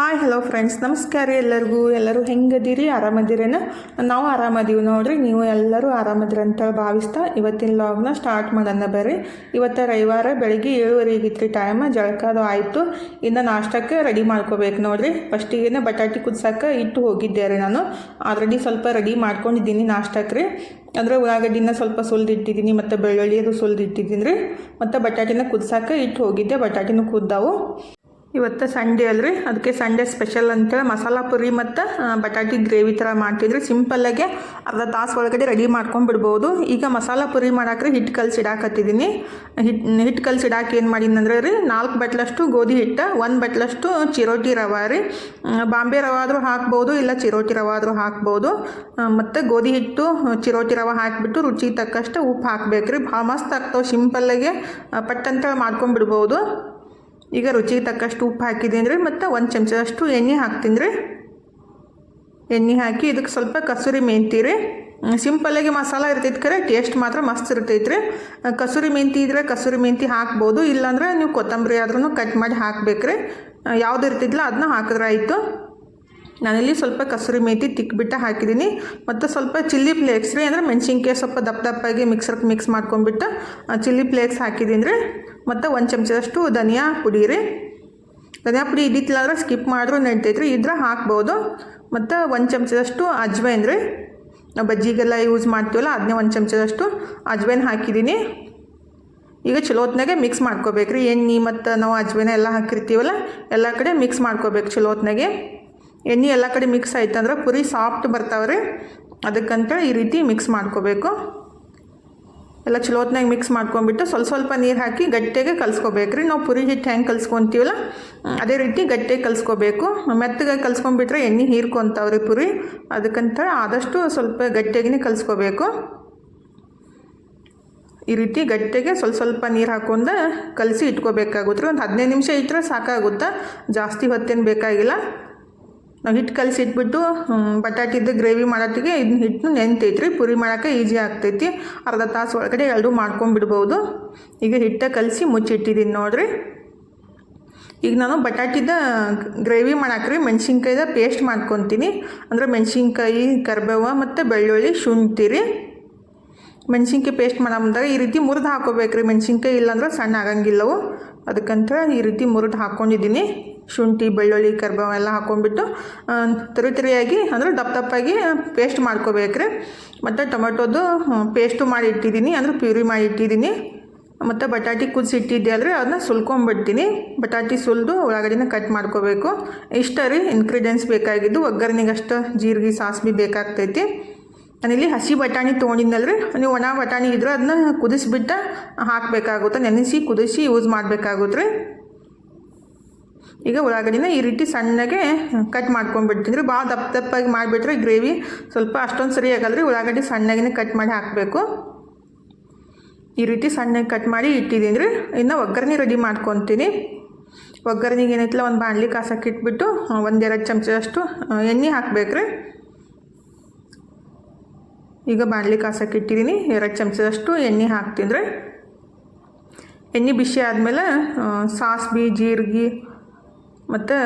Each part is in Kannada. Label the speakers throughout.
Speaker 1: ಹಾಯ್ ಹಲೋ ಫ್ರೆಂಡ್ಸ್ ನಮಸ್ಕಾರ ರೀ ಎಲ್ಲರಿಗೂ. ಎಲ್ಲರೂ ಹೆಂಗದಿರಿ? ಆರಾಮದಿರೇನ? ನಾವು ಆರಾಮದೀವಿ ನೋಡ್ರಿ. ನೀವು ಎಲ್ಲರೂ ಆರಾಮದಿರಿ ಅಂತ ಭಾವಿಸ್ತಾ ಇವತ್ತಿನ ಲಾಗ್ನ ಸ್ಟಾರ್ಟ್ ಮಾಡೋಣ ಬರ್ರಿ. ಇವತ್ತು ರವಿವಾರ ಬೆಳಿಗ್ಗೆ ಏಳುವರೆಗೆ ಇತ್ತು ಟೈಮ್ ಜಳಕದು ಆಯಿತು. ಇನ್ನು ನಾಷ್ಟಕ್ಕೆ ರೆಡಿ ಮಾಡ್ಕೋಬೇಕು ನೋಡ್ರಿ. ಫಸ್ಟಿಗೆ ಬಟಾಟಿ ಕುದ್ಸಕ್ಕೆ ಇಟ್ಟು ಹೋಗಿದ್ದೆ ರೀ ನಾನು. ಆಲ್ರೆಡಿ ಸ್ವಲ್ಪ ರೆಡಿ ಮಾಡ್ಕೊಂಡಿದ್ದೀನಿ ನಾಷ್ಟಕ್ಕೆ ರೀ. ಅಂದರೆ ಉಳ್ಳಾಗಡ್ಡಿನ ಸ್ವಲ್ಪ ಸುಲಿದಿಟ್ಟಿದ್ದೀನಿ, ಮತ್ತು ಬೆಳ್ಳುಳ್ಳಿ ಅದು ಸುಲಿದಿಟ್ಟಿದ್ದೀನಿ ರೀ. ಮತ್ತು ಬಟಾಟಿನ ಕುದ್ಸಕ್ಕೆ ಇಟ್ಟು ಹೋಗಿದ್ದೆ. ಬಟಾಟಿನೂ ಕುದ್ದಾವು. ಇವತ್ತು ಸಂಡೇ ಅಲ್ರಿ. ಅದಕ್ಕೆ ಸಂಡೇ ಸ್ಪೆಷಲ್ ಅಂತೇಳಿ ಮಸಾಲ ಪುರಿ ಮತ್ತು ಬಟಾಟಿ ಗ್ರೇವಿ ಥರ ಮಾಡ್ತಿದ್ರಿ. ಸಿಂಪಲ್ಲಾಗೆ ಅರ್ಧ ತಾಸು ಒಳಗಡೆ ರೆಡಿ ಮಾಡ್ಕೊಂಡ್ಬಿಡ್ಬೋದು ಈಗ ಮಸಾಲ ಪುರಿ ಮಾಡಾಕ್ರಿ ಹಿಟ್ಟು ಕಲ್ಸಿ ಇಡಾಕತ್ತಿದ್ದೀನಿ ಹಿಟ್ಟು ಹಿಟ್ಟು ಕಲ್ಸಿ ಇಡಾಕ ಏನು ಮಾಡಿನಂದ್ರೆ ರೀ, ನಾಲ್ಕು ಬಟ್ಲಷ್ಟು ಗೋಧಿ ಹಿಟ್ಟು, ಒಂದು ಬಟ್ಲಷ್ಟು ಚಿರೋಟಿ ರವೆ ರೀ. ಬಾಂಬೆ ರವೆ ಆದರೂ ಹಾಕ್ಬೋದು, ಇಲ್ಲ ಚಿರೋಟಿ ರವೆ ಆದರೂ ಹಾಕ್ಬೋದು ಮತ್ತು ಗೋಧಿ ಹಿಟ್ಟು, ಚಿರೋಟಿ ರವೆ ಹಾಕಿಬಿಟ್ಟು ರುಚಿಗೆ ತಕ್ಕಷ್ಟು ಉಪ್ಪು ಹಾಕ್ಬೇಕು ರೀ ಭಾಳ ಮಸ್ತ್ ಆಗ್ತಾವೆ ಸಿಂಪಲ್ಲಾಗೆ ಪಟ್ಟಂತ ಮಾಡ್ಕೊಂಡ್ಬಿಡ್ಬೋದು ಈಗ ರುಚಿಗೆ ತಕ್ಕಷ್ಟು ಉಪ್ಪು ಹಾಕಿದೆ ರೀ ಮತ್ತು ಒಂದು ಚಮಚದಷ್ಟು ಎಣ್ಣೆ ಹಾಕ್ತೀನಿ ರೀ ಎಣ್ಣೆ ಹಾಕಿ ಇದಕ್ಕೆ ಸ್ವಲ್ಪ ಕಸೂರಿ ಮೆಂತಿ ರೀ. ಸಿಂಪಲ್ಲಾಗಿ ಮಸಾಲ ಇರ್ತೈತೆ ಕರೆ ಟೇಸ್ಟ್ ಮಾತ್ರ ಮಸ್ತ್ ಇರ್ತೈತೆ ರೀ. ಕಸೂರಿ ಮೆಂತಿ ಇದ್ರೆ ಕಸೂರಿ ಮೆಂತಿ ಹಾಕ್ಬೋದು, ಇಲ್ಲಾಂದ್ರೆ ನೀವು ಕೊತ್ತಂಬರಿ ಆದ್ರೂ ಕಟ್ ಮಾಡಿ ಹಾಕ್ಬೇಕು ರೀ. ಯಾವ್ದು ಇರ್ತಿದ್ಲ ಅದನ್ನ ಹಾಕಿದ್ರೆ ಆಯಿತು. ನಾನಿಲ್ಲಿ ಸ್ವಲ್ಪ ಕಸೂರಿ ಮೆಂತಿ ತಿಕ್ಬಿಟ್ಟು ಹಾಕಿದ್ದೀನಿ. ಮತ್ತು ಸ್ವಲ್ಪ ಚಿಲ್ಲಿ ಫ್ಲೇಕ್ಸ್ ರೀ, ಅಂದರೆ ಮೆಣಸಿನ್ಕಾಯಿ ಸ್ವಲ್ಪ ದಪ್ಪ ದಪ್ಪಾಗಿ ಮಿಕ್ಸರ್ಗೆ ಮಿಕ್ಸ್ ಮಾಡ್ಕೊಂಡ್ಬಿಟ್ಟು ಚಿಲ್ಲಿ ಫ್ಲೇಕ್ಸ್ ಹಾಕಿದ್ದೀನಿ ರೀ. ಮತ್ತು ಒಂದು ಚಮಚದಷ್ಟು ಧನಿಯಾ ಪುಡಿ ರೀ. ಧನಿಯಾ ಪುಡಿ ಇದ್ದಿತ್ತಿಲ್ಲ ಅಂದ್ರೆ ಸ್ಕಿಪ್ ಮಾಡಿದ್ರು ನಡಿತೈತೆ ರೀ. ಇದ್ರೆ ಹಾಕ್ಬೋದು. ಮತ್ತು ಒಂದು ಚಮಚದಷ್ಟು ಅಜ್ವೈನ್ ರೀ. ನಾವು ಬಜ್ಜಿಗೆಲ್ಲ ಯೂಸ್ ಮಾಡ್ತೀವಲ್ಲ ಅದನ್ನೇ ಒಂದು ಚಮಚದಷ್ಟು ಅಜ್ವೈನ್ ಹಾಕಿದ್ದೀನಿ. ಈಗ ಚಲೋತ್ನಾಗೆ ಮಿಕ್ಸ್ ಮಾಡ್ಕೋಬೇಕು ರೀ ಎಣ್ಣೆ ಮತ್ತು ನಾವು ಅಜ್ವೈನ ಎಲ್ಲ ಹಾಕಿರ್ತೀವಲ್ಲ, ಎಲ್ಲ ಕಡೆ ಮಿಕ್ಸ್ ಮಾಡ್ಕೋಬೇಕು ಚಲೋ ಹೊತ್ನಾಗೆ ಎಣ್ಣೆ ಎಲ್ಲ ಕಡೆ ಮಿಕ್ಸ್ ಆಯ್ತಂದ್ರೆ ಪುರಿ ಸಾಫ್ಟ್ ಬರ್ತಾವೆ ರೀ ಅದಕ್ಕಂತೇಳಿ ಈ ರೀತಿ ಮಿಕ್ಸ್ ಮಾಡ್ಕೋಬೇಕು. ಎಲ್ಲ ಚಲೋ ಹೊತ್ನಾಗ ಮಿಕ್ಸ್ ಮಾಡ್ಕೊಂಬಿಟ್ಟು ಸ್ವಲ್ಪ ಸ್ವಲ್ಪ ನೀರು ಹಾಕಿ ಗಟ್ಟಿಗೆ ಕಲ್ಸ್ಕೋಬೇಕು ರೀ. ನಾವು ಪುರಿ ಹಿಟ್ಟು ಹೆಂಗೆ ಕಲ್ಸ್ಕೊತೀವಲ್ಲ, ಅದೇ ರೀತಿ ಗಟ್ಟಿಗೆ ಕಲ್ಸ್ಕೋಬೇಕು. ಮೆತ್ತಗೆ ಕಲ್ಸ್ಕೊಂಬಿಟ್ರೆ ಎಣ್ಣೆ ಹೀರ್ಕೊಂತಾವ್ರಿ ಪುರಿ. ಅದಕ್ಕಂತ ಆದಷ್ಟು ಸ್ವಲ್ಪ ಗಟ್ಟಿಯಾಗಿನೇ ಕಲ್ಸ್ಕೋಬೇಕು. ಈ ರೀತಿ ಗಟ್ಟಿಗೆ ಸ್ವಲ್ಪ ಸ್ವಲ್ಪ ನೀರು ಹಾಕೊಂಡು ಕಲಸಿ ಇಟ್ಕೋಬೇಕಾಗುತ್ತೆ ರೀ. ಒಂದು ಹದಿನೈದು ನಿಮಿಷ ಇಟ್ಟರೆ ಸಾಕಾಗುತ್ತೆ? ಜಾಸ್ತಿ ಹೊತ್ತೇನು ಬೇಕಾಗಿಲ್ಲ. ನಾವು ಹಿಟ್ಟು ಕಲಸಿಟ್ಬಿಟ್ಟು ಬಟಾಟಿದ್ದು ಗ್ರೇವಿ ಮಾಡೋತ್ತಿಗೆ ಇದನ್ನ ಹಿಟ್ಟು ನೆನ್ತೈತ್ರಿ. ಪುರಿ ಮಾಡೋಕ್ಕೆ ಈಜಿ ಆಗ್ತೈತಿ. ಅರ್ಧ ತಾಸು ಒಳಗಡೆ ಎರಡೂ ಮಾಡ್ಕೊಂಡ್ಬಿಡ್ಬೋದು ಈಗ ಹಿಟ್ಟ ಕಲಸಿ ಮುಚ್ಚಿಟ್ಟಿದ್ದೀನಿ ನೋಡಿರಿ. ಈಗ ನಾನು ಬಟಾಟಿದ ಗ್ರೇವಿ ಮಾಡಾಕ್ರಿ. ಮೆಣಸಿನ್ಕಾಯ್ದ ಪೇಸ್ಟ್ ಮಾಡ್ಕೊತೀನಿ. ಅಂದರೆ ಮೆಣಸಿನ್ಕಾಯಿ, ಕರ್ಬೇವ ಮತ್ತು ಬೆಳ್ಳುಳ್ಳಿ ಶುಂಠಿ ರೀ. ಮೆಣಸಿನ್ಕಾಯಿ ಪೇಸ್ಟ್ ಮಾಡೋ ಮುಂದಾಗ ಈ ರೀತಿ ಮುರಿದು ಹಾಕೋಬೇಕ್ರಿ ಮೆಣಸಿನ್ಕಾಯಿ ಇಲ್ಲಾಂದ್ರೆ ಸಣ್ಣ ಆಗಂಗಿಲ್ಲವು. ಅದಕ್ಕಂತ ಈ ರೀತಿ ಮುರಿದು ಹಾಕ್ಕೊಂಡಿದ್ದೀನಿ ಶುಂಠಿ, ಬೆಳ್ಳುಳ್ಳಿ, ಕರ್ಬೇವು ಎಲ್ಲ ಹಾಕ್ಕೊಂಡ್ಬಿಟ್ಟು ತರಿ ತರಿಯಾಗಿ ಅಂದರೆ ದಪ್ಪ ದಪ್ಪಾಗಿ ಪೇಸ್ಟ್ ಮಾಡ್ಕೋಬೇಕ್ರಿ ಮತ್ತು ಟೊಮೆಟೊದು ಪೇಸ್ಟು ಮಾಡಿ ಇಟ್ಟಿದ್ದೀನಿ. ಅಂದರೆ ಪ್ಯೂರಿ ಮಾಡಿ ಇಟ್ಟಿದ್ದೀನಿ. ಮತ್ತು ಬಟಾಟಿ ಕುದಿಸಿಟ್ಟಿದ್ದೆ ಆದರೆ ಅದನ್ನ ಸುಲ್ಕೊಂಬಿಡ್ತೀನಿ. ಬಟಾಟಿ ಸುಲಿದು ಉಳ್ಳಾಗಡ್ಡಿನ ಕಟ್ ಮಾಡ್ಕೋಬೇಕು. ಇಷ್ಟ ರೀ ಇನ್ಗ್ರೀಡಿಯೆಂಟ್ಸ್ ಬೇಕಾಗಿದ್ದು. ಒಗ್ಗರಣೆಗೆ ಅಷ್ಟು ಜೀರಿಗೆ, ಸಾಸಿವೆ ಬೇಕಾಗ್ತೈತಿ. ನಾನಿಲ್ಲಿ ಹಸಿ ಬಟಾಣಿ ತೊಗೊಂಡಿದ್ನಲ್ರಿ. ನೀವು ಒಣ ಬಟಾಣಿ ಇದ್ರೆ ಅದನ್ನ ಕುದಿಸಿಬಿಟ್ಟು ಹಾಕಬೇಕಾಗುತ್ತೆ. ನೆನೆಸಿ ಕುದಿಸಿ ಯೂಸ್ ಮಾಡಬೇಕಾಗುತ್ತೆ. ಈಗ ಉಳ್ಳಾಗಡ್ಡಿನ ಈ ರೀತಿ ಸಣ್ಣಗೆ ಕಟ್ ಮಾಡ್ಕೊಂಡ್ಬಿಡ್ತೀನಿ. ಭಾಳ ದಪ್ಪ ದಪ್ಪಾಗಿ ಮಾಡಿಬಿಟ್ರೆ ಗ್ರೇವಿ ಸ್ವಲ್ಪ ಅಷ್ಟೊಂದು ಸರಿ ಆಗಲ್ಲ ರೀ ಉಳ್ಳಾಗಡ್ಡಿ ಸಣ್ಣಗಿನೇ ಕಟ್ ಮಾಡಿ ಹಾಕಬೇಕು. ಈ ರೀತಿ ಸಣ್ಣಗೆ ಕಟ್ ಮಾಡಿ ಇಟ್ಟಿದ್ದೀನಿ ರೀ ಇನ್ನು ಒಗ್ಗರಣೆ ರೆಡಿ ಮಾಡ್ಕೊತೀನಿ. ಒಗ್ಗರಣೆಗೆ ಏನೈತಿಲ್ಲ ಒಂದು ಬಾಣಲಿ ಕಾಸಕ್ಕೆ ಇಟ್ಬಿಟ್ಟು ಒಂದೆರಡು ಚಮಚದಷ್ಟು ಎಣ್ಣೆ ಹಾಕ್ಬೇಕು ರೀ ಈಗ ಬಾಣಲಿ ಕಾಸಕ್ಕೆ ಇಟ್ಟಿದ್ದೀನಿ. ಎರಡು ಚಮಚದಷ್ಟು ಎಣ್ಣೆ ಹಾಕ್ತಿದ್ರೆ ಎಣ್ಣೆ ಬಿಸಿ ಆದಮೇಲೆ ಸಾಸ್ಬಿ ಜೀರಿಗೆ ಮತ್ತು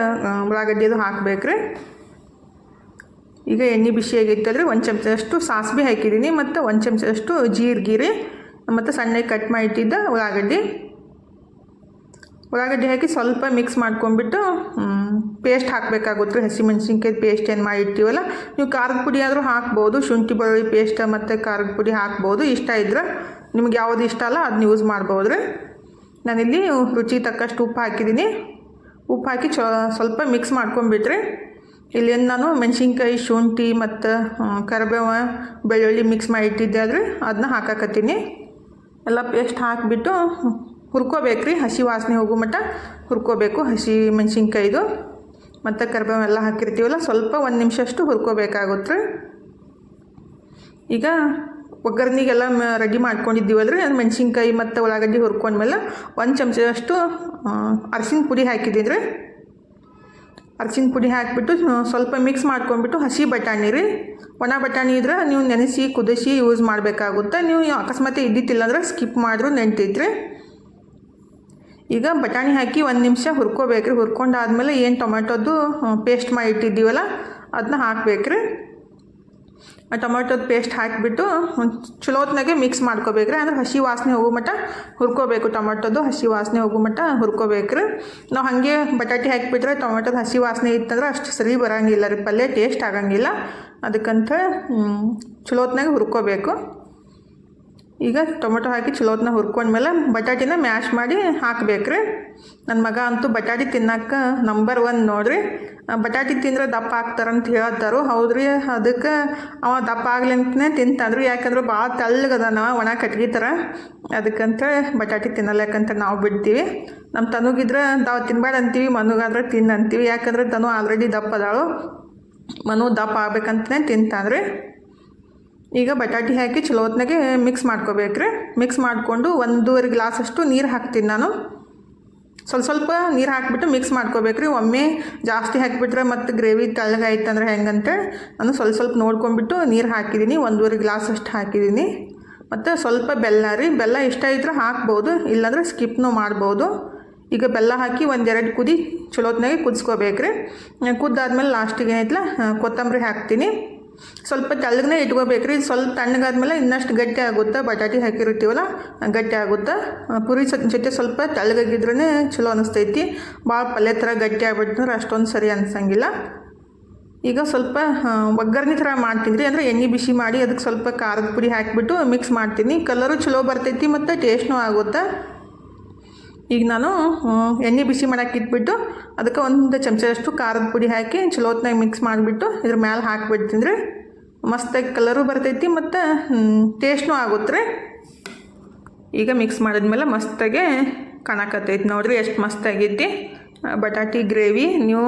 Speaker 1: ಉಳ್ಳಾಗಡ್ಡಿ ಅದು ಹಾಕ್ಬೇಕು ರೀ ಈಗ ಎಣ್ಣೆ ಬಿಸಿ ಆಗೈತಲ್ರಿ ಒಂದು ಚಮಚದಷ್ಟು ಸಾಸ್ಬಿ ಹಾಕಿದ್ದೀನಿ. ಮತ್ತು ಒಂದು ಚಮಚದಷ್ಟು ಜೀರಿಗೆ ರೀ, ಮತ್ತು ಸಣ್ಣಗೆ ಕಟ್ ಮಾಡಿ ಇಟ್ಟಿದ್ದ ಉಳ್ಳಾಗಡ್ಡಿ. ಉಳ್ಳಾಗಡ್ಡಿ ಹಾಕಿ ಸ್ವಲ್ಪ ಮಿಕ್ಸ್ ಮಾಡ್ಕೊಂಡ್ಬಿಟ್ಟು ಪೇಸ್ಟ್ ಹಾಕಬೇಕಾಗುತ್ತೆ. ಹಸಿಮೆಣ್ಸಿನ್ಕಾಯಿ ಪೇಸ್ಟ್ ಏನು ಮಾಡಿ ಇಟ್ಟಿವಲ್ಲ ನೀವು ಖಾರದ ಪುಡಿ ಆದರೂ ಹಾಕ್ಬೋದು, ಶುಂಠಿ, ಬೆಳ್ಳುಳ್ಳಿ ಪೇಸ್ಟ್ ಮತ್ತು ಖಾರದ ಪುಡಿ ಹಾಕ್ಬೋದು. ಇಷ್ಟ ಇದ್ರೆ ನಿಮ್ಗೆ ಯಾವುದು ಇಷ್ಟ ಅಲ್ಲ ಅದನ್ನ ಯೂಸ್ ಮಾಡ್ಬೋದು ರೀ ನಾನಿಲ್ಲಿ ರುಚಿ ತಕ್ಕಷ್ಟು ಉಪ್ಪು ಹಾಕಿದ್ದೀನಿ. ಉಪ್ಪು ಹಾಕಿ ಚ, ಸ್ವಲ್ಪ ಮಿಕ್ಸ್ ಮಾಡ್ಕೊಂಡ್ಬಿಟ್ರಿ ಇಲ್ಲೇನು ನಾನು ಮೆಣಸಿನ್ಕಾಯಿ, ಶುಂಠಿ ಮತ್ತು ಕರಿಬೇವ, ಬೆಳ್ಳುಳ್ಳಿ ಮಿಕ್ಸ್ ಮಾಡಿ ಇಟ್ಟಿದ್ದೆ ಆದರೆ ಅದನ್ನ ಹಾಕಾಕತ್ತೀನಿ. ಎಲ್ಲ ಪೇಸ್ಟ್ ಹಾಕಿಬಿಟ್ಟು ಹುರ್ಕೋಬೇಕು ರೀ ಹಸಿ ವಾಸನೆ ಹೋಗೋ ಮಟ್ಟ ಹುರ್ಕೋಬೇಕು. ಹಸಿ ಮೆಣಸಿನ್ಕಾಯಿದು ಮತ್ತು ಕರ್ಬೇವೆಲ್ಲ ಹಾಕಿರ್ತೀವಲ್ಲ, ಸ್ವಲ್ಪ ಒಂದು ನಿಮಿಷ ಅಷ್ಟು ಹುರ್ಕೋಬೇಕಾಗುತ್ತೆ ರೀ ಈಗ ಒಗ್ಗರ್ನಿಗೆಲ್ಲ ರೆಡಿ ಮಾಡ್ಕೊಂಡಿದ್ದೀವಲ್ಲ ರೀ ಅದು ಮೆಣಸಿನ್ಕಾಯಿ ಮತ್ತು ಉಳ್ಳಾಗಡ್ಡಿ ಹುರ್ಕೊಂಡ್ಮೇಲೆ ಒಂದು ಚಮಚದಷ್ಟು ಅರಸಿನ ಪುಡಿ ಹಾಕಿದ್ದೀನಿ ರೀ ಅರಸಿನ ಪುಡಿ ಹಾಕಿಬಿಟ್ಟು ಸ್ವಲ್ಪ ಮಿಕ್ಸ್ ಮಾಡ್ಕೊಂಡ್ಬಿಟ್ಟು ಹಸಿ ಬಟಾಣಿ ರೀ. ಒಣ ಬಟಾಣಿ ಇದ್ರೆ ನೀವು ನೆನೆಸಿ, ಕುದಿಸಿ ಯೂಸ್ ಮಾಡಬೇಕಾಗುತ್ತೆ. ನೀವು ಅಕಸ್ಮಾತ್ ಇದ್ದಿತ್ತಿಲ್ಲ ಅಂದರೆ ಸ್ಕಿಪ್ ಮಾಡಿದ್ರು ನೆನ್ತೈತ್ರಿ ಈಗ ಬಟಾಣಿ ಹಾಕಿ ಒಂದು ನಿಮಿಷ ಹುರ್ಕೋಬೇಕ್ರಿ. ಹುರ್ಕೊಂಡಾದ್ಮೇಲೆ ಏನು ಟೊಮೆಟೊದ್ದು ಪೇಸ್ಟ್ ಮಾಡಿ ಇಟ್ಟಿದ್ದೀವಲ್ಲ ಅದನ್ನ ಹಾಕ್ಬೇಕ್ರಿ. ಆ ಟೊಮೆಟೊದ ಪೇಸ್ಟ್ ಹಾಕಿಬಿಟ್ಟು ಚಲೋತ್ನಾಗೆ ಮಿಕ್ಸ್ ಮಾಡ್ಕೋಬೇಕ್ರಿ. ಅಂದ್ರೆ ಹಸಿ ವಾಸನೆ ಹೋಗೋ ಮಟ್ಟ ಹುರ್ಕೋಬೇಕು. ಟೊಮೆಟೊದು ಹಸಿ ವಾಸನೆ ಹೋಗೋ ಮಟ್ಟ ಹುರ್ಕೋಬೇಕ್ರಿ. ನಾವು ಹಾಗೆ ಬಟಾಟೆ ಹಾಕಿಬಿಟ್ರೆ ಟೊಮೆಟೊದ ಹಸಿ ವಾಸನೆ ಇತ್ತಂದ್ರೆ ಅಷ್ಟು ಸರಿ ಬರೋಂಗಿಲ್ಲ ರೀ. ಪಲ್ಯ ಟೇಸ್ಟ್ ಆಗಂಗಿಲ್ಲ. ಅದಕ್ಕಂತ ಚಲೋತ್ನಾಗೆ ಹುರ್ಕೋಬೇಕು. ಈಗ ಟೊಮೆಟೊ ಹಾಕಿ ಚಲೋತ್ನ ಹುರ್ಕೊಂಡ್ಮೇಲೆ ಬಟಾಟಿನ ಮ್ಯಾಶ್ ಮಾಡಿ ಹಾಕ್ಬೇಕ್ರಿ. ನನ್ನ ಮಗ ಅಂತೂ ಬಟಾಟಿ ತಿನ್ನಕ್ಕ ನಂಬರ್ ಒನ್ ನೋಡ್ರಿ. ಬಟಾಟಿ ತಿಂದ್ರೆ ದಪ್ಪ ಆಗ್ತಾರಂತ ಹೇಳ್ತಾರೋ. ಹೌದ್ರಿ, ಅದಕ್ಕೆ ಅವ ದಪ್ಪ ಆಗ್ಲಿ ಅಂತನೇ ತಿಂತಾನ್ರಿ. ಯಾಕಂದ್ರೆ ಭಾಳ ತಳ್ಳಗದನ ಒಣ ಕಟ್ಗೆ ಥರ ಅದಕ್ಕಂತ ಬಟಾಟಿ ತಿನ್ನಲ್ಲ ಯಾಕಂತ ನಾವು ಬಿಡ್ತೀವಿ. ನಮ್ಮ ತನುಗಿದ್ರೆ ತಾವು ತಿನ್ಬೇಡ ಅಂತೀವಿ, ಮನುಗಾದ್ರೆ ತಿನ್ನಂತೀವಿ ಯಾಕಂದ್ರೆ ತನು ಆಲ್ರೆಡಿ ದಪ್ಪ ಅದಾಳು. ಮನು ದಪ್ಪ ಆಗ್ಬೇಕಂತಲೇ ತಿಂತಾನ್ರಿ. ಈಗ ಬಟಾಟಿ ಹಾಕಿ ಚಲೋ ಹೊತ್ನಾಗೆ ಮಿಕ್ಸ್ ಮಾಡ್ಕೋಬೇಕ್ರಿ. ಮಿಕ್ಸ್ ಮಾಡಿಕೊಂಡು ಒಂದೂವರೆ ಗ್ಲಾಸಷ್ಟು ನೀರು ಹಾಕ್ತೀನಿ ನಾನು. ಸ್ವಲ್ಪ ಸ್ವಲ್ಪ ನೀರು ಹಾಕಿಬಿಟ್ಟು ಮಿಕ್ಸ್ ಮಾಡ್ಕೋಬೇಕ್ರಿ. ಒಮ್ಮೆ ಜಾಸ್ತಿ ಹಾಕಿಬಿಟ್ರೆ ಮತ್ತು ಗ್ರೇವಿ ತೆಳ್ಳಗಾಯ್ತಂದ್ರೆ ಹೆಂಗಂತ ನಾನು ಸ್ವಲ್ಪ ಸ್ವಲ್ಪ ನೋಡ್ಕೊಂಬಿಟ್ಟು ನೀರು ಹಾಕಿದ್ದೀನಿ. ಒಂದೂವರೆ ಗ್ಲಾಸ್ ಅಷ್ಟು ಹಾಕಿದ್ದೀನಿ. ಮತ್ತು ಸ್ವಲ್ಪ ಬೆಲ್ಲ ರೀ. ಬೆಲ್ಲ ಇಷ್ಟ ಇದ್ರೆ ಹಾಕ್ಬೋದು. ಇಲ್ಲಾಂದರೆ ಸ್ಕಿಪ್ನೂ ಮಾಡ್ಬೋದು. ಈಗ ಬೆಲ್ಲ ಹಾಕಿ ಒಂದೆರಡು ಕುದಿ ಚಲೋತ್ನಾಗೆ ಕುದಿಸ್ಕೋಬೇಕ್ರಿ. ಕುದ್ದಾದ್ಮೇಲೆ ಲಾಸ್ಟಿಗೆ ಏನೈತಲ್ಲ ಕೊತ್ತಂಬರಿ ಹಾಕ್ತೀನಿ. ಸ್ವಲ್ಪ ತೆಳ್ಳಗನೇ ಇಟ್ಕೋಬೇಕು ರೀ ಸ್ವಲ್ಪ ತಣ್ಣಗಾದ್ಮೇಲೆ ಇನ್ನಷ್ಟು ಗಟ್ಟಿ ಆಗುತ್ತೆ? ಬಟಾಟಿ ಹಾಕಿರ್ತೀವಲ್ಲ ಗಟ್ಟಿ ಆಗುತ್ತೆ? ಪುರಿ ಜೊತೆ ಸ್ವಲ್ಪ ತೆಳ್ಳಗಾಗಿದ್ರೇ ಚಲೋ ಅನಿಸ್ತೈತಿ. ಭಾಳ ಪಲ್ಯ ಥರ ಗಟ್ಟಿ ಆಗ್ಬಿಟ್ರೆ ಅಷ್ಟೊಂದು ಸರಿ ಅನ್ಸಂಗಿಲ್ಲ. ಈಗ ಸ್ವಲ್ಪ ಒಗ್ಗರಣೆ ಥರ ಮಾಡ್ತೀನಿ ರೀ. ಅಂದರೆ ಎಣ್ಣೆ ಬಿಸಿ ಮಾಡಿ ಅದಕ್ಕೆ ಸ್ವಲ್ಪ ಖಾರದ ಪುಡಿ ಹಾಕಿಬಿಟ್ಟು ಮಿಕ್ಸ್ ಮಾಡ್ತೀನಿ. ಕಲರು ಚಲೋ ಬರ್ತೈತಿ ಮತ್ತು ಟೇಸ್ಟ್ನೂ ಆಗುತ್ತೆ? ಈಗ ನಾನು ಎಣ್ಣೆ ಬಿಸಿ ಮಾಡೋಕೆ ಇಟ್ಬಿಟ್ಟು ಅದಕ್ಕೆ ಒಂದು ಚಮಚದಷ್ಟು ಖಾರದ ಪುಡಿ ಹಾಕಿ ಚಲೋತ್ನಾಗ ಮಿಕ್ಸ್ ಮಾಡಿಬಿಟ್ಟು ಇದ್ರ ಮ್ಯಾಲೆ ಹಾಕಿಬಿಟ್ಟು ರೀ ಮಸ್ತಾಗಿ ಕಲರು ಬರ್ತೈತಿ ಮತ್ತು ಟೇಸ್ಟ್ನೂ ಆಗುತ್ತೆ ರೀ. ಈಗ ಮಿಕ್ಸ್ ಮಾಡಿದ್ಮೇಲೆ ಮಸ್ತಾಗೆ ಕಾಣಕತ್ತೈತಿ. ನೋಡಿರಿ ಎಷ್ಟು ಮಸ್ತಾಗೈತಿ ಬಟಾಟಿ ಗ್ರೇವಿ ನೀವು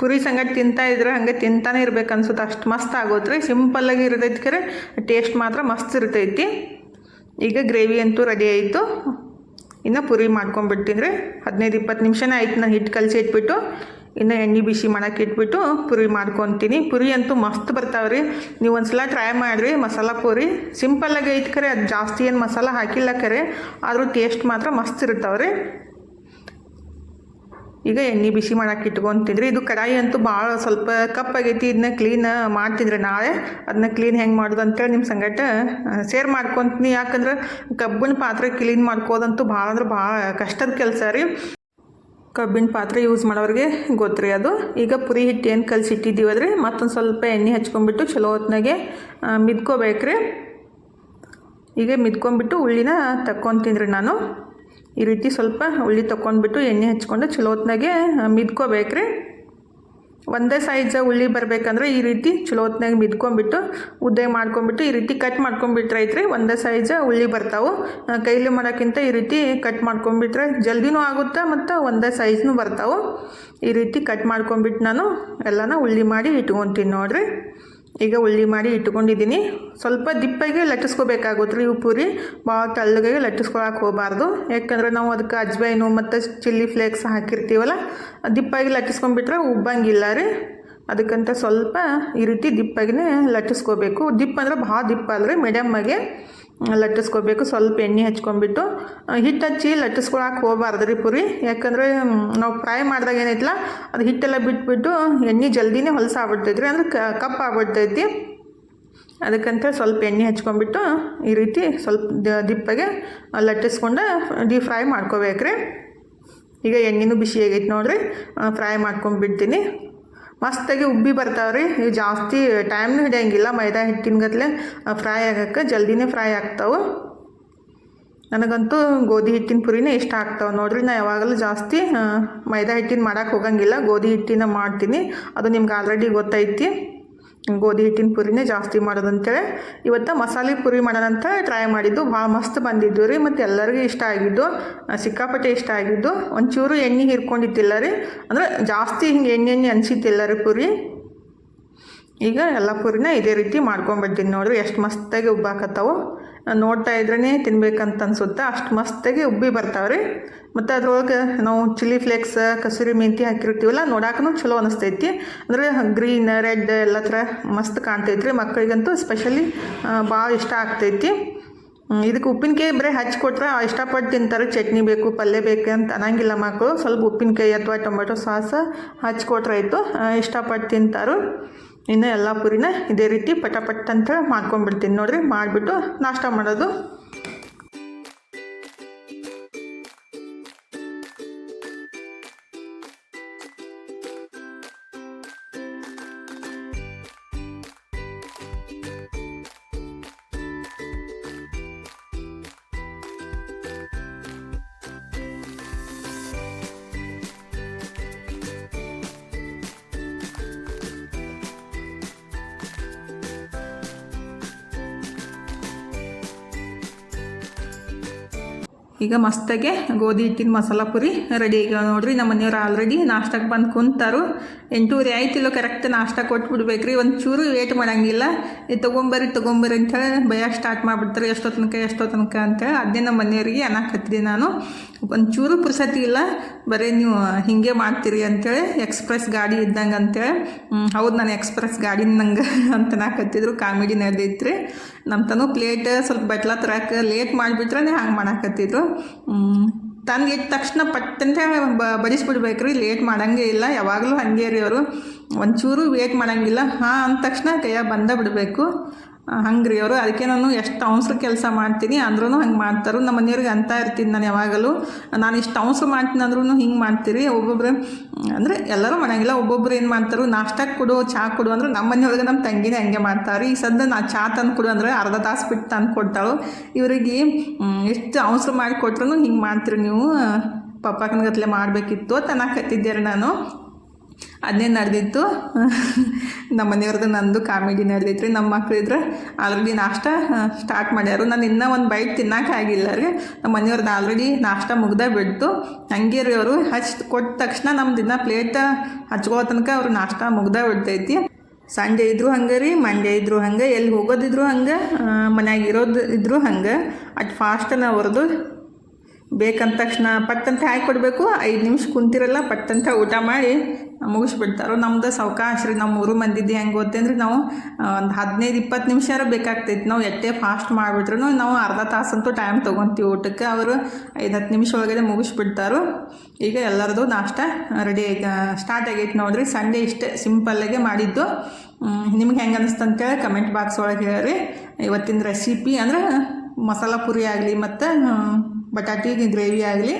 Speaker 1: ಪುರಿ ಸಂಗಟ ತಿಂತಾ ಇದ್ರೆ ಹಂಗೆ ತಿಂತಾನೆ ಇರ್ಬೇಕು ಅನ್ಸುತ್ತೆ. ಅಷ್ಟು ಮಸ್ತ್ ಆಗೋತ್ರಿ ಸಿಂಪಲ್ಲಾಗಿ ಇರ್ತೈತಿ ಕರೆ. ಟೇಸ್ಟ್ ಮಾತ್ರ ಮಸ್ತ್ ಇರ್ತೈತಿ. ಈಗ ಗ್ರೇವಿ ಅಂತೂ ರೆಡಿ ಆಯಿತು. ಇನ್ನು ಪುರಿ ಮಾಡ್ಕೊಂಬಿಡ್ತೀನಿ ರೀ ಹದಿನೈದು ಇಪ್ಪತ್ತು ನಿಮಿಷನೇ ಆಯ್ತು ನಾನು ಹಿಟ್ಟು ಕಲಸಿ ಇಟ್ಬಿಟ್ಟು, ಇನ್ನು ಎಣ್ಣೆ ಬಿಸಿ ಮಾಡೋಕೆ ಇಟ್ಬಿಟ್ಟು ಪುರಿ ಮಾಡ್ಕೊತೀನಿ. ಪುರಿ ಅಂತೂ ಮಸ್ತ್ ಬರ್ತಾವೆ ರೀ ನೀವು ಒಂದ್ಸಲ ಟ್ರೈ ಮಾಡಿರಿ, ಮಸಾಲ ಪೂರಿ. ಸಿಂಪಲ್ಲಾಗಿ ಐತೆ ಕರೆ, ಅದು ಜಾಸ್ತಿ ಏನು ಮಸಾಲ ಹಾಕಿಲ್ಲ ಕರೆ, ಆದರೂ ಟೇಸ್ಟ್ ಮಾತ್ರ ಮಸ್ತ್ ಇರ್ತಾವೆ ರೀ ಈಗ ಎಣ್ಣೆ ಬಿಸಿ ಮಾಡಕ್ಕೆ ಇಟ್ಕೊತಿದ್ರಿ ಇದು ಕಡಾಯಿ ಅಂತೂ ಭಾಳ ಸ್ವಲ್ಪ ಕಪ್ಪಾಗೈತಿ ಇದನ್ನ ಕ್ಲೀನ್ ಮಾಡ್ತಿದ್ರೆ ನಾಳೆ. ಅದನ್ನ ಕ್ಲೀನ್ ಹೆಂಗೆ ಮಾಡೋದು ಅಂತೇಳಿ ನಿಮ್ಮ ಸಂಗಟ ಶೇರ್ ಮಾಡ್ಕೊತೀನಿ. ಯಾಕಂದ್ರೆ ಕಬ್ಬಿನ ಪಾತ್ರೆ ಕ್ಲೀನ್ ಮಾಡ್ಕೋದಂತೂ ಭಾಳ ಅಂದ್ರೆ ಭಾಳ ಕಷ್ಟದ ಕೆಲಸ ರೀ. ಕಬ್ಬಿನ ಪಾತ್ರೆ ಯೂಸ್ ಮಾಡೋರಿಗೆ ಗೊತ್ತ್ರಿ ಅದು. ಈಗ ಪುರಿ ಹಿಟ್ಟು ಏನು ಕಲಸಿಟ್ಟಿದ್ದೀವದ್ರಿ ಮತ್ತೊಂದು ಸ್ವಲ್ಪ ಎಣ್ಣೆ ಹಚ್ಕೊಂಡ್ಬಿಟ್ಟು ಚಲೋ ಹೊತ್ನಾಗೆ ಮಿದ್ಕೋಬೇಕ್ರಿ. ಈಗ ಮಿದ್ಕೊಂಡ್ಬಿಟ್ಟು ಉಳ್ಳಿನ ತಕ್ಕೊತೀನಿ ರೀ ನಾನು. ಈ ರೀತಿ ಸ್ವಲ್ಪ ಉಳ್ಳಿ ತೊಗೊಂಡ್ಬಿಟ್ಟು ಎಣ್ಣೆ ಹಚ್ಕೊಂಡು ಚಲೋತ್ನಾಗೆ ಮಿದ್ಕೋಬೇಕ್ರಿ. ಒಂದೇ ಸೈಜ ಉಳ್ಳಿ ಬರಬೇಕಂದ್ರೆ ಈ ರೀತಿ ಚಲೋ ಹೊತ್ನಾಗ ಮಿದ್ಕೊಂಡ್ಬಿಟ್ಟು, ಉದ್ದೆ ಮಾಡ್ಕೊಂಡ್ಬಿಟ್ಟು ಈ ರೀತಿ ಕಟ್ ಮಾಡ್ಕೊಂಡ್ಬಿಟ್ರೆ ಐತ್ರಿ, ಒಂದೇ ಸೈಜ ಉಳ್ಳಿ ಬರ್ತಾವೆ. ಕೈಲಿ ಮಾಡೋಕ್ಕಿಂತ ಈ ರೀತಿ ಕಟ್ ಮಾಡ್ಕೊಂಡ್ಬಿಟ್ರೆ ಜಲ್ದಿನೂ ಆಗುತ್ತೆ ಮತ್ತು ಒಂದೇ ಸೈಜ್ನೂ ಬರ್ತಾವೆ. ಈ ರೀತಿ ಕಟ್ ಮಾಡ್ಕೊಂಡ್ಬಿಟ್ಟು ನಾನು ಎಲ್ಲನ ಉಳ್ಳಿ ಮಾಡಿ ಇಟ್ಕೊತೀನಿ ನೋಡ್ರಿ. ಈಗ ಉಳ್ಳಿ ಮಾಡಿ ಇಟ್ಕೊಂಡಿದ್ದೀನಿ ಸ್ವಲ್ಪ ದಿಪ್ಪಗೆ ಲಟ್ಟಿಸ್ಕೋಬೇಕಾಗುತ್ತೆ ರೀ ಇವು ಪೂರಿ ಭಾಳ ತೆಳ್ಳಗೆ ಲಟ್ಟಿಸ್ಕೊಳಕ್ಕೆ ಹೋಗಬಾರ್ದು. ಯಾಕಂದ್ರೆ ನಾವು ಅದಕ್ಕೆ ಅಜ್ವೈನು ಮತ್ತು ಚಿಲ್ಲಿ ಫ್ಲೇಕ್ಸ್ ಹಾಕಿರ್ತೀವಲ್ಲ, ದಿಪ್ಪಾಗಿ ಲಟ್ಟಿಸ್ಕೊಂಡ್ಬಿಟ್ರೆ ಉಬ್ಬಂಗಿಲ್ಲ ರೀ. ಅದಕ್ಕಂತ ಸ್ವಲ್ಪ ಈ ರೀತಿ ದಿಪ್ಪಾಗಿನೇ ಲಟ್ಟಿಸ್ಕೋಬೇಕು. ದಿಪ್ಪ ಅಂದ್ರೆ ಭಾಳ ದಿಪ್ಪ ಅಲ್ರಿ ಮೀಡಿಯಮ್ಮಾಗೆ ಲಟ್ಟಿಸ್ಕೋಬೇಕು ಸ್ವಲ್ಪ ಎಣ್ಣೆ ಹಚ್ಕೊಂಡ್ಬಿಟ್ಟು ಹಿಟ್ಟು ಹಚ್ಚಿ ಲಟ್ಟಿಸ್ಕೊಳಕ್ಕೆ ಹೋಗಬಾರ್ದು ರೀ ಪುರಿ. ಯಾಕಂದರೆ ನಾವು ಫ್ರೈ ಮಾಡಿದಾಗ ಏನೈತಲ್ಲ ಅದು ಹಿಟ್ಟೆಲ್ಲ ಬಿಟ್ಬಿಟ್ಟು ಎಣ್ಣೆ ಜಲ್ದಿನೇ ಹೊಲಸ ಆಗ್ಬಿಡ್ತೈತಿ ರೀ ಅಂದ್ರೆ ಕಪ್ ಆಗ್ಬಿಡ್ತೈತಿ. ಅದಕ್ಕಂತ ಸ್ವಲ್ಪ ಎಣ್ಣೆ ಹಚ್ಕೊಂಡ್ಬಿಟ್ಟು ಈ ರೀತಿ ಸ್ವಲ್ಪ ದಿಪ್ಪಗೆ ಲಟ್ಟಿಸ್ಕೊಂಡು ಡೀಪ್ ಫ್ರೈ ಮಾಡ್ಕೋಬೇಕ್ರಿ. ಈಗ ಎಣ್ಣೆನೂ ಬಿಸಿ ಆಗೈತೆ ನೋಡಿರಿ. ಫ್ರೈ ಮಾಡ್ಕೊಂಡ್ಬಿಡ್ತೀನಿ. ಮಸ್ತಾಗಿ ಉಬ್ಬಿ ಬರ್ತಾವ್ರಿ. ಇವು ಜಾಸ್ತಿ ಟೈಮ್ನೂ ಹಿಡಿಯಂಗಿಲ್ಲ. ಮೈದಾ ಹಿಟ್ಟಿನ ಗತ್ಲೆ ಫ್ರೈ ಆಗಕ್ಕೆ ಜಲ್ದಿನೇ ಫ್ರೈ ಆಗ್ತಾವೆ. ನನಗಂತೂ ಗೋಧಿ ಹಿಟ್ಟಿನ ಪುರಿನೇ ಇಷ್ಟ ಆಗ್ತಾವೆ. ನೋಡ್ರಿ, ನಾ ಯಾವಾಗಲೂ ಜಾಸ್ತಿ ಮೈದಾ ಹಿಟ್ಟಿನ ಮಾಡೋಕ್ಕೆ ಹೋಗಂಗಿಲ್ಲ. ಗೋಧಿ ಹಿಟ್ಟಿನ ಮಾಡ್ತೀನಿ. ಅದು ನಿಮ್ಗೆ ಆಲ್ರೆಡಿ ಗೊತ್ತೈತಿ. ಗೋಧಿ ಹಿಟ್ಟಿನ ಪುರಿನೇ ಜಾಸ್ತಿ ಮಾಡೋದು ಅಂತೇಳಿ. ಇವತ್ತು ಮಸಾಲೆ ಪುರಿ ಮಾಡೋಣಂತ ಟ್ರೈ ಮಾಡಿದ್ದು. ಭಾಳ ಮಸ್ತ್ ಬಂದಿದ್ದು ರೀ. ಮತ್ತು ಎಲ್ಲರಿಗೂ ಇಷ್ಟ ಆಗಿದ್ದು. ಸಿಕ್ಕಾಪಟ್ಟೆ ಇಷ್ಟ ಆಗಿದ್ದು. ಒಂಚೂರು ಎಣ್ಣೆ ಹಿರ್ಕೊಂಡಿದ್ದಿಲ್ಲ ರೀ. ಅಂದ್ರೆ ಜಾಸ್ತಿ ಹಿಂಗೆ ಎಣ್ಣೆ ಎಣ್ಣೆ ಅನಿಸಿದ್ದಿಲ್ಲ ರೀ ಪುರಿ. ಈಗ ಎಲ್ಲ ಪುರಿನ ಇದೇ ರೀತಿ ಮಾಡ್ಕೊಂಬಿಡ್ತೀನಿ ನೋಡಿರಿ. ಎಷ್ಟು ಮಸ್ತಾಗಿ ಉಬ್ಬಾಕತ್ತಾವು. ನೋಡ್ತಾ ಇದ್ರೇ ತಿನ್ಬೇಕಂತ ಅನ್ಸುತ್ತೆ ಅಷ್ಟು ಮಸ್ತಾಗಿ ಉಬ್ಬಿ ಬರ್ತಾವ್ರಿ. ಮತ್ತು ಅದ್ರೊಳಗೆ ನಾವು ಚಿಲ್ಲಿ ಫ್ಲೇಕ್ಸ್, ಕಸೂರಿ ಮೆಂತಿ ಹಾಕಿರ್ತೀವಲ್ಲ ನೋಡಾಕೂ ಚಲೋ ಅನಿಸ್ತೈತಿ. ಅಂದರೆ ಗ್ರೀನ್, ರೆಡ್ ಎಲ್ಲ ಥರ ಮಸ್ತ್ ಕಾಣ್ತೈತಿ ರೀ ಮಕ್ಕಳಿಗಂತೂ ಸ್ಪೆಷಲಿ ಭಾಳ ಇಷ್ಟ ಆಗ್ತೈತಿ. ಇದಕ್ಕೆ ಉಪ್ಪಿನಕಾಯಿ ಬರೀ ಹಚ್ಕೊಟ್ರೆ ಇಷ್ಟಪಟ್ಟು ತಿಂತಾರೆ. ಚಟ್ನಿ ಬೇಕು, ಪಲ್ಯ ಬೇಕು ಅಂತ ಅನ್ನಂಗಿಲ್ಲ ಮಕ್ಕಳು ಸ್ವಲ್ಪ ಉಪ್ಪಿನಕಾಯಿ ಅಥವಾ ಟೊಮೆಟೊ ಸಾಸ್ ಹಚ್ಕೊಟ್ರೆ ಆಯಿತು. ಇಷ್ಟಪಟ್ಟು ತಿಂತಾರೆ. ಇನ್ನು ಎಲ್ಲ ಪುರಿನ ಇದೇ ರೀತಿ ಪಟ ಪಟ್ ಅಂತ ಮಾಡ್ಕೊಂಡ್ಬಿಡ್ತೀನಿ ನೋಡ್ರಿ. ಮಾಡಿಬಿಟ್ಟು ನಾಷ್ಟ ಮಾಡೋದು ಈಗ ಮಸ್ತಾಗೆ ಗೋಧಿ ಹಿಟ್ಟಿನ ಮಸಾಲ ಪುರಿ ರೆಡಿ ಈಗ ನೋಡ್ರಿ, ನಮ್ಮ ಮನೆಯವ್ರು ಆಲ್ರೆಡಿ ನಾಷ್ಟಕ್ಕೆ ಬಂದು ಕುಂತಾರು. ಎಂಟೂವರೆ ಇಲ್ಲ ಕರೆಕ್ಟ್ ನಾಷ್ಟ ಕೊಟ್ಬಿಡ್ಬೇಕ್ರಿ. ಒಂದು ಚೂರು ವೇಟ್ ಮಾಡಂಗಿಲ್ಲ. ಇದು ತೊಗೊಂಬರ್ರಿ ತೊಗೊಂಬರ್ರಿ ಅಂತೇಳಿ ಭಯ ಸ್ಟಾರ್ಟ್ ಮಾಡಿಬಿಡ್ತಾರೆ. ಎಷ್ಟೋ ತನಕ ಎಷ್ಟೋ ತನಕ ಅಂತೇಳಿ ಅದನ್ನೇ ನಮ್ಮ ಮನೆಯವ್ರಿಗೆ ಅನ್ನಕತ್ತಿದ್ದೆ ನಾನು. ಒಂದು ಚೂರು ಪುರ್ಸತಿ ಇಲ್ಲ. ಬರೀ ನೀವು ಹಿಂಗೆ ಮಾಡ್ತೀರಿ ಅಂತೇಳಿ ಎಕ್ಸ್ಪ್ರೆಸ್ ಗಾಡಿ ಇದ್ದಂಗೆ ಅಂತೇಳಿ ಹೌದು ನಾನು ಎಕ್ಸ್ಪ್ರೆಸ್ ಗಾಡಿ ನಂಗೆ ಅಂತ ನಾಕತ್ತಿದ್ರು ಕಾಮಿಡಿ ನಡೆದೈತ್ರಿ. ನಮ್ಮ ತನೂ ಪ್ಲೇಟ್ ಸ್ವಲ್ಪ ಬಟ್ಲ ತರಕ್ಕೆ ಲೇಟ್ ಮಾಡಿಬಿಟ್ರೆ ಹಂಗೆ ಮಾಡಾಕತ್ತಿದ್ರು. ತಂದು ಇಟ್ಟ ತಕ್ಷಣ ಪಟ್ಟಂತೆ ಬಡಿಸ್ಬಿಡ್ಬೇಕ್ರಿ ಲೇಟ್ ಮಾಡೋಂಗೇ ಇಲ್ಲ, ಯಾವಾಗಲೂ ಹಂಗೆ ರೀ ಅವರು. ಒಂಚೂರು ವೇಟ್ ಮಾಡೋಂಗಿಲ್ಲ. ಹಾಂ, ಅಂದ ತಕ್ಷಣ ಕೈಯಾಗ ಬಂದ ಬಿಡಬೇಕು. ಹಂಗ್ರಿ ಅವರು. ಅದಕ್ಕೆ ನಾನು ಎಷ್ಟು ಅವಸರ ಕೆಲಸ ಮಾಡ್ತೀನಿ ಅಂದ್ರೂ ಹಂಗೆ ಮಾಡ್ತಾರೆ. ನಮ್ಮ ಮನೆಯವ್ರಿಗೆ ಅಂತ ಇರ್ತೀನಿ ನಾನು ಯಾವಾಗಲೂ. ನಾನು ಇಷ್ಟು ಅವಸರ ಮಾಡ್ತೀನಿ ಅಂದ್ರೂ ಹಿಂಗೆ ಮಾಡ್ತೀರಿ. ಒಬ್ಬೊಬ್ರು, ಅಂದರೆ ಎಲ್ಲರೂ ಮಾಡೋಂಗಿಲ್ಲ. ಒಬ್ಬೊಬ್ರು ಏನು ಮಾಡ್ತಾರೆ? ನಾಷ್ಟಕ್ಕೆ ಕೊಡು ಚಹಾ ಕೊಡು ಅಂದ್ರೆ ನಮ್ಮ ಮನೆಯೊಳಗೆ ನಮ್ಮ ತಂಗಿನೇ ಹಂಗೆ ಮಾಡ್ತಾರೆ. ಈ ಸದ್ಯ ನಾ ಚಹಾ ತಂದು ಕೊಡು ಅಂದರೆ ಅರ್ಧ ತಾಸು ಬಿಟ್ಟು ತಂದು ಕೊಡ್ತಾಳು. ಇವರಿಗೆ ಎಷ್ಟು ಅವಸರ ಮಾಡಿ ಹಿಂಗೆ ಮಾಡ್ತೀರಿ ನೀವು. ಪಪ್ಪಾಕನಗತ್ಲೆ ಮಾಡಬೇಕಿತ್ತು ತನಕತ್ತಿದ್ದೆ ರೀ ನಾನು. ಅದನ್ನೇ ನಡೆದಿತ್ತು. ನಮ್ಮ ಮನೆಯವ್ರದ್ದು ನಂದು ಕಾಮಿಡಿ ನಡೆದೈತ್ರಿ. ನಮ್ಮ ಮಕ್ಳಿದ್ರೆ ಆಲ್ರೆಡಿ ನಾಷ್ಟ ಸ್ಟಾರ್ಟ್ ಮಾಡ್ಯಾರು. ನಾನು ಇನ್ನೂ ಒಂದು ಬೈಟ್ ತಿನ್ನೋಕೆ ಆಗಿಲ್ಲ ರೀ. ನಮ್ಮ ಮನೆಯವ್ರದ್ದು ಆಲ್ರೆಡಿ ನಾಷ್ಟ ಮುಗ್ದ ಬಿಡ್ತು. ಹಂಗೆ ರೀ ಅವರು ಹಚ್ಚಿ ಕೊಟ್ಟ ತಕ್ಷಣ ನಮ್ಮ ದಿನ ಪ್ಲೇಟ್ ಹಚ್ಕೋ ತನಕ ಅವ್ರು ನಾಷ್ಟ ಮುಗ್ದ ಬಿಡ್ತೈತಿ. ಸಂಜೆ ಇದ್ರು ಹಂಗೆ ರೀ, ಮಂಡ್ಯ ಇದ್ರು ಹಂಗೆ, ಎಲ್ಲಿ ಹೋಗೋದಿದ್ರು ಹಂಗೆ ಮನ್ಯಾಗ ಇರೋದು ಇದ್ರು ಹಂಗೆ. ಅಟ್ ನಾವು ಅವ್ರದ್ದು ಬೇಕಂದ ತಕ್ಷಣ ಪಟ್ಟಂತ ಹಾಕಿ ಕೊಡಬೇಕು. ಐದು ನಿಮಿಷ ಕುಂತಿರಲ್ಲ, ಪಟ್ಟಂತ ಊಟ ಮಾಡಿ ಮುಗಿಸ್ಬಿಡ್ತಾರೋ. ನಮ್ದು ಸಾವಕಾಶ ರೀ ನಮ್ಮ ಊರು ಮಂದಿದ್ದು ಹೆಂಗೆ ಗೊತ್ತೇಂದ್ರೆ ನಾವು? ಒಂದು ಹದಿನೈದು ಇಪ್ಪತ್ತು ನಿಮಿಷಾರ ಬೇಕಾಗ್ತೈತಿ. ನಾವು ಎಷ್ಟೇ ಫಾಸ್ಟ್ ಮಾಡಿಬಿಟ್ರು ನಾವು ಅರ್ಧ ತಾಸಂತೂ ಟೈಮ್ ತೊಗೊತೀವಿ ಊಟಕ್ಕೆ. ಅವರು ಐದು ಹತ್ತು ನಿಮಿಷ ಒಳಗಡೆ ಮುಗಿಸ್ಬಿಡ್ತಾರೋ. ಈಗ ಎಲ್ಲರದು ನಾಷ್ಟ ರೆಡಿ ಸ್ಟಾರ್ಟ್ ಆಗೈತೆ ನೋಡಿರಿ. ಸಂಡೇ ಇಷ್ಟೇ ಸಿಂಪಲ್ಲಾಗೆ ಮಾಡಿದ್ದು. ನಿಮ್ಗೆ ಹೆಂಗೆ ಅಂತೇಳಿ ಕಮೆಂಟ್ ಬಾಕ್ಸ್ ಒಳಗೆ ಹೇಳ್ರಿ. ಇವತ್ತಿನ ರೆಸಿಪಿ ಅಂದ್ರೆ ಮಸಾಲ ಪುರಿ ಆಗಲಿ ಮತ್ತು ಬಟಾಟಿ, ಗ್ರೇವಿ ಆಗಲಿ.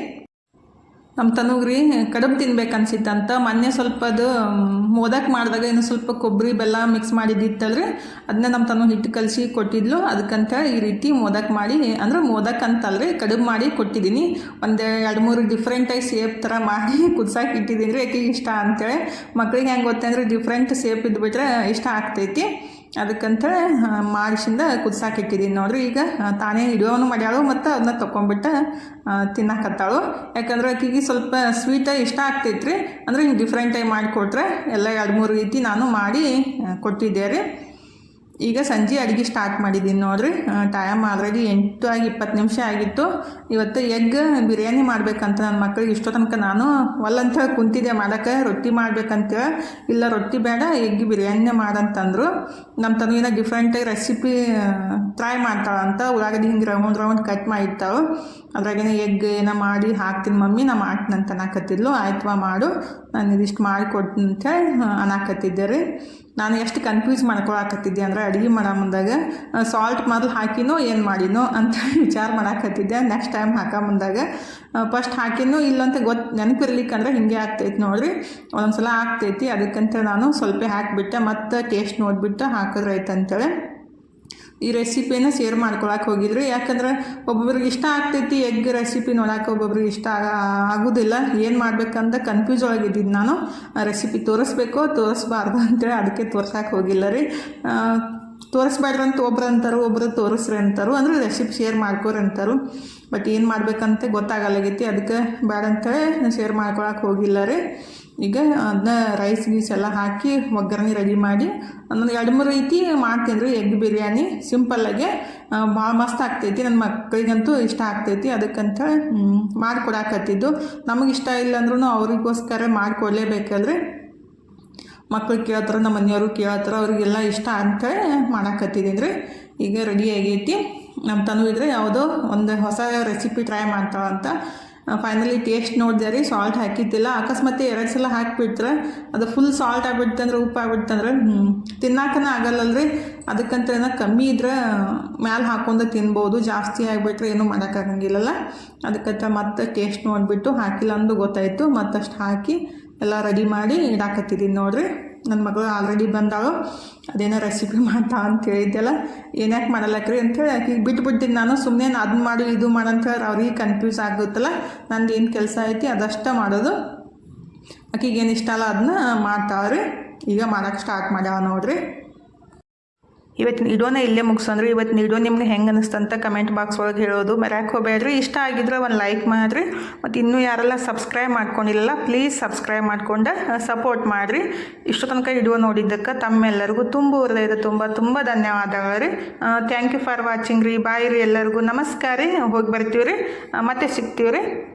Speaker 1: ನಮ್ಮ ತನುಗ್ರಿ ಕಡುಬು ತಿನ್ಬೇಕು ಅನ್ಸಿತ್ತಂತ ಮೊನ್ನೆ ಸ್ವಲ್ಪ ಅದು ಮೋದಕ್ಕೆ ಮಾಡಿದಾಗ ಇನ್ನು ಸ್ವಲ್ಪ ಕೊಬ್ಬರಿ ಬೆಲ್ಲ ಮಿಕ್ಸ್ ಮಾಡಿದ್ದಿತ್ತಲ್ರಿ. ಅದನ್ನ ನಮ್ಮ ತನು ಹಿಟ್ಟು ಕಲಸಿ ಕೊಟ್ಟಿದ್ಲು. ಅದಕ್ಕಂತ ಈ ರೀತಿ ಮೋದಕ್ ಮಾಡಿ, ಅಂದ್ರೆ ಮೋದಕ್ ಅಂತಲ್ರಿ, ಕಡುಬು ಮಾಡಿ ಕೊಟ್ಟಿದ್ದೀನಿ. ಒಂದು ಎರಡು ಮೂರು ಡಿಫ್ರೆಂಟಾಗಿ ಸೇಪ್ ಥರ ಮಾಡಿ ಕುದ್ಸಾಕಿ ಇಟ್ಟಿದ್ದೀನಿ ರೀ. ಆಕೆಗೆ ಇಷ್ಟ ಅಂತೇಳಿ. ಮಕ್ಳಿಗೆ ಹೆಂಗೆ ಗೊತ್ತಂದ್ರೆ ಡಿಫ್ರೆಂಟ್ ಸೇಪ್ ಇದ್ಬಿಟ್ರೆ ಇಷ್ಟ ಆಗ್ತೈತಿ. ಅದಕ್ಕಂತ ಮಾಡಿಸಿಂದ ಕುದ್ಸಾಕ ಇಟ್ಟಿದ್ದೀನಿ. ನೋಡ್ರಿ, ಈಗ ತಾನೇ ಇಡೋನು ಮಾಡ್ಯಾಳು ಮತ್ತು ಅದನ್ನ ತೊಗೊಂಬಿಟ್ಟು ತಿನ್ನಕತ್ತಾಳು. ಯಾಕಂದ್ರೆ ಆಕಿಗೆ ಸ್ವಲ್ಪ ಸ್ವೀಟ ಇಷ್ಟ ಆಗ್ತೈತ್ರಿ. ಅಂದ್ರೆ ಹಿಂಗೆ ಡಿಫ್ರೆಂಟಾಗಿ ಮಾಡಿಕೊಟ್ರೆ ಎಲ್ಲ ಎರಡು ಮೂರು ರೀತಿ ನಾನು ಮಾಡಿ ಕೊಟ್ಟಿದ್ದೆ ರೀ ಈಗ ಸಂಜೆ ಅಡುಗೆ ಸ್ಟಾರ್ಟ್ ಮಾಡಿದ್ದೀನಿ ನೋಡ್ರಿ. ಟೈಮ್ ಆಲ್ರೆಡಿ ಎಂಟು ಆಗಿ ಇಪ್ಪತ್ತು ನಿಮಿಷ ಆಗಿತ್ತು. ಇವತ್ತು ಎಗ್ ಬಿರಿಯಾನಿ ಮಾಡಬೇಕಂತ ನನ್ನ ಮಕ್ಕಳಿಗೆ ಇಷ್ಟೋ ತನಕ ನಾನು ಒಲ್ಲಂತ ಕುಂತಿದ್ದೆ. ಮಾಡೋಕ್ಕೆ ರೊಟ್ಟಿ ಮಾಡ್ಬೇಕಂತೇಳಿ ಇಲ್ಲ, ರೊಟ್ಟಿ ಬೇಡ ಎಗ್ ಬಿರಿಯಾನಿನೇ ಮಾಡಂತಂದರು. ನಮ್ಮ ತನಗಿನ ಡಿಫ್ರೆಂಟಾಗಿ ರೆಸಿಪಿ ಟ್ರೈ ಮಾಡ್ತಾಳಂತ ಉಳ್ಳಾಗಡ್ಡಿ ಹಿಂಗೆ ರೌಂಡ್ ರೌಂಡ್ ಕಟ್ ಮಾಡಿರ್ತಾವೆ ಅದ್ರಾಗೇನೆ ಎಗ್ ಏನೋ ಮಾಡಿ ಹಾಕ್ತೀನಿ ಮಮ್ಮಿ. ನಾ ಮಾಡ್ತೀನಂತ ಅಂತ ಅನ್ನಕತ್ತಿದ್ಲು. ಆಯ್ತು ಮಾಡು. ನಾನು ಇದಿಷ್ಟು ಮಾಡಿಕೊಡ್ತೀನಿ ಅಂತೇಳಿ ಅನ್ನಕತ್ತಿದ್ದೆ ರೀ. ನಾನು ಎಷ್ಟು ಕನ್ಫ್ಯೂಸ್ ಮಾಡ್ಕೊಳಕತ್ತಿದ್ದೆ ಅಂದ್ರೆ ಅಡುಗೆ ಮಾಡೋ ಮುಂದಾಗ ಸಾಲ್ಟ್ ಮೊದಲು ಹಾಕಿನೋ, ಏನು ಮಾಡಿನೋ ಅಂತ ವಿಚಾರ ಮಾಡಾಕತ್ತಿದ್ದೆ. ನೆಕ್ಸ್ಟ್ ಟೈಮ್ ಹಾಕೋ ಮುಂದಾಗ ಫಸ್ಟ್ ಹಾಕಿನೋ ಇಲ್ಲಂತ ಗೊತ್ತು ನೆನಪಿರ್ಲಿಕ್ಕಂದ್ರೆ ಹಿಂಗೆ ಆಗ್ತೈತಿ ಒಂದೊಂದು ಸಲ ಆಗ್ತೈತಿ. ಅದಕ್ಕಂತ ನಾನು ಸ್ವಲ್ಪ ಹಾಕಿಬಿಟ್ಟೆ. ಮತ್ತು ಟೇಸ್ಟ್ ನೋಡಿಬಿಟ್ಟು ಹಾಕಿದ್ರೆ ಆಯ್ತು ಅಂತೇಳಿ ಈ ರೆಸಿಪಿನ ಶೇರ್ ಮಾಡ್ಕೊಳಕ್ಕೆ ಹೋಗಿದ್ರು. ಯಾಕಂದ್ರೆ ಒಬ್ಬೊಬ್ರಿಗೆ ಇಷ್ಟ ಆಗ್ತೈತಿ ಎಗ್ ರೆಸಿಪಿ ನೋಡಕ್ಕೆ ಒಬ್ಬೊಬ್ರಿಗೆ ಇಷ್ಟ ಆಗ- ಆಗೋದಿಲ್ಲ. ಏನು ಮಾಡ್ಬೇಕಂತ ಕನ್ಫ್ಯೂಸ್ ಒಳಗಿದ್ದೀನಿ ನಾನು. ರೆಸಿಪಿ ತೋರಿಸ್ಬೇಕು, ತೋರಿಸ್ಬಾರ್ದು ಅಂತೇಳಿ ಅದಕ್ಕೆ ತೋರ್ಸಕ್ಕೆ ಹೋಗಿಲ್ಲ ರೀ. ತೋರಿಸ್ಬೇಡ್ರಿ ಅಂತ ಒಬ್ರು ಅಂತಾರು, ಒಬ್ರು ತೋರಿಸ್ರಿ ಅಂತಾರು. ಅಂದ್ರೆ ರೆಸಿಪಿ ಶೇರ್ ಮಾಡ್ಕೋರಿ ಅಂತಾರು. ಬಟ್ ಏನು ಮಾಡ್ಬೇಕಂತ ಗೊತ್ತಾಗಲ್ಲಾಗೈತಿ. ಅದಕ್ಕೆ ಬೇಡ ಅಂತೇಳಿ ಶೇರ್ ಮಾಡ್ಕೊಳಕ್ಕೆ ಹೋಗಿಲ್ಲ ರೀ. ಈಗ ಅದನ್ನ ರೈಸ್ ಗೀಸ್ ಎಲ್ಲ ಹಾಕಿ ಒಗ್ಗರಣೆ ರೆಡಿ ಮಾಡಿ ನನಗೆ ಎರಡು ಮೂರು ರೀತಿ ಮಾಡ್ತೀನಿ ರೀ ಎಗ್ ಬಿರಿಯಾನಿ ಸಿಂಪಲ್ಲಾಗೆ ಭಾಳ ಮಸ್ತ್ ಆಗ್ತೈತಿ. ನನ್ನ ಮಕ್ಕಳಿಗಂತೂ ಇಷ್ಟ ಆಗ್ತೈತಿ. ಅದಕ್ಕಂತ ಮಾಡಿಕೊಡಾಕತ್ತಿದ್ದು. ನಮಗೆ ಇಷ್ಟ ಇಲ್ಲ ಅಂದ್ರೂ ಅವರಿಗೋಸ್ಕರ ಮಾಡಿಕೊಡ್ಲೇಬೇಕಲ್ರಿ. ಮಕ್ಕಳು ಕೇಳ್ತಾರೆ ನಮ್ಮ ಮನೆಯವರು ಕೇಳ್ತಾರೆ, ಅವ್ರಿಗೆಲ್ಲ ಇಷ್ಟ ಅಂತೇಳಿ ಮಾಡಾಕತ್ತಿದ್ದೀನಿ ರೀ ಈಗ ರೆಡಿ ಆಗೈತಿ. ನಮ್ಮ ತನು ಇದ್ರೆ ಯಾವುದೋ ಒಂದು ಹೊಸ ರೆಸಿಪಿ ಟ್ರೈ ಮಾಡ್ತಾಳಂತ. ಫೈನಲಿ ಟೇಸ್ಟ್ ನೋಡಿದೆ ರೀ ಸಾಲ್ಟ್ ಹಾಕಿದ್ದಿಲ್ಲ. ಅಕಸ್ಮಾತ್ ಎರಡು ಸಲ ಹಾಕಿಬಿಟ್ರೆ ಅದು ಫುಲ್ ಸಾಲ್ಟ್ ಆಗ್ಬಿಡ್ತಂದ್ರೆ ಉಪ್ಪು ಆಗ್ಬಿಡ್ತಂದ್ರೆ ತಿನ್ನಾಕನ ಆಗಲ್ಲಲ್ರಿ ಅದಕ್ಕಂತ ಏನೋ ಕಮ್ಮಿ ಇದ್ರೆ, ಮ್ಯಾಲೆ ಹಾಕೊಂಡು ತಿನ್ಬೋದು. ಜಾಸ್ತಿ ಆಗಿಬಿಟ್ರೆ ಏನೂ ಮಾಡೋಕ್ಕಾಗಂಗಿಲ್ಲಲ್ಲ ಅದಕ್ಕಂತ ಮತ್ತೆ ಟೇಸ್ಟ್ ನೋಡಿಬಿಟ್ಟು ಹಾಕಿಲ್ಲ ಅಂದು ಗೊತ್ತಾಯಿತು. ಮತ್ತಷ್ಟು ಹಾಕಿ ಎಲ್ಲ ರೆಡಿ ಮಾಡಿ ಇಡಾಕತ್ತಿದ್ದೀನಿ ನೋಡ್ರಿ. ನನ್ನ ಮಗಳು ಆಲ್ರೆಡಿ ಬಂದಾಳು. ಅದೇನೋ ರೆಸಿಪಿ ಮಾಡ್ತಾ ಅಂತ ಹೇಳಿದ್ದೆಲ್ಲ ಏನ್ಯಾಕೆ ಮಾಡಲ್ಲಕ್ರಿ ಅಂಥೇಳಿ ಆಕೆಗೆ ಬಿಟ್ಬಿಟ್ಟಿದ್ದು ನಾನು. ಸುಮ್ಮನೆ ಅದನ್ನ ಮಾಡು, ಇದು ಮಾಡಂತ ಅವ್ರಿಗೆ ಕನ್ಫ್ಯೂಸ್ ಆಗುತ್ತಲ್ಲ, ನಂದು ಏನು ಕೆಲಸ ಐತಿ ಅದಷ್ಟೇ ಮಾಡೋದು. ಆಕೆಗೆ ಏನು ಇಷ್ಟ ಅಲ್ಲ ಅದನ್ನ ಮಾಡ್ತಾವ್ರಿ. ಈಗ ಮಾಡೋಕ್ಕೆ ಸ್ಟಾರ್ಟ್ ಮಾಡ್ಯಾವ ನೋಡ್ರಿ. ಇವತ್ತಿನ ವಿಡಿಯೋನ ಇಲ್ಲೇ ಮುಗಿಸಂದ್ರೆ ಇವತ್ತಿನ ವಿಡಿಯೋ ನಿಮ್ಗೆ ಹೆಂಗೆ ಅನಿಸ್ತಂತ ಕಮೆಂಟ್ ಬಾಕ್ಸ್ ಒಳಗೆ ಹೇಳೋದು. ಮರ್ಯಾಕೆ ಹೋಗ್ಬೇಡ್ರಿ. ಇಷ್ಟ ಆಗಿದ್ರೆ ಒಂದು ಲೈಕ್ ಮಾಡಿರಿ. ಮತ್ತು ಇನ್ನೂ ಯಾರೆಲ್ಲ ಸಬ್ಸ್ಕ್ರೈಬ್ ಮಾಡ್ಕೊಂಡಿಲ್ಲ ಪ್ಲೀಸ್ ಸಬ್ಸ್ಕ್ರೈಬ್ ಮಾಡ್ಕೊಂಡು ಸಪೋರ್ಟ್ ಮಾಡಿರಿ. ಇಷ್ಟು ತನಕ ವಿಡಿಯೋ ನೋಡಿದ್ದಕ್ಕೆ ತಮ್ಮೆಲ್ಲರಿಗೂ ತುಂಬ ಹೃದಯದ ತುಂಬ ತುಂಬ ಧನ್ಯವಾದಗಳು ರೀ. ಥ್ಯಾಂಕ್ ಯು ಫಾರ್ ವಾಚಿಂಗ್ ರೀ. ಬಾಯ್ ರೀ ಎಲ್ಲರಿಗೂ. ನಮಸ್ಕಾರ ರೀ. ಹೋಗಿ ಬರ್ತೀವಿ ರೀ ಮತ್ತೆ ಸಿಗ್ತೀವಿ ರೀ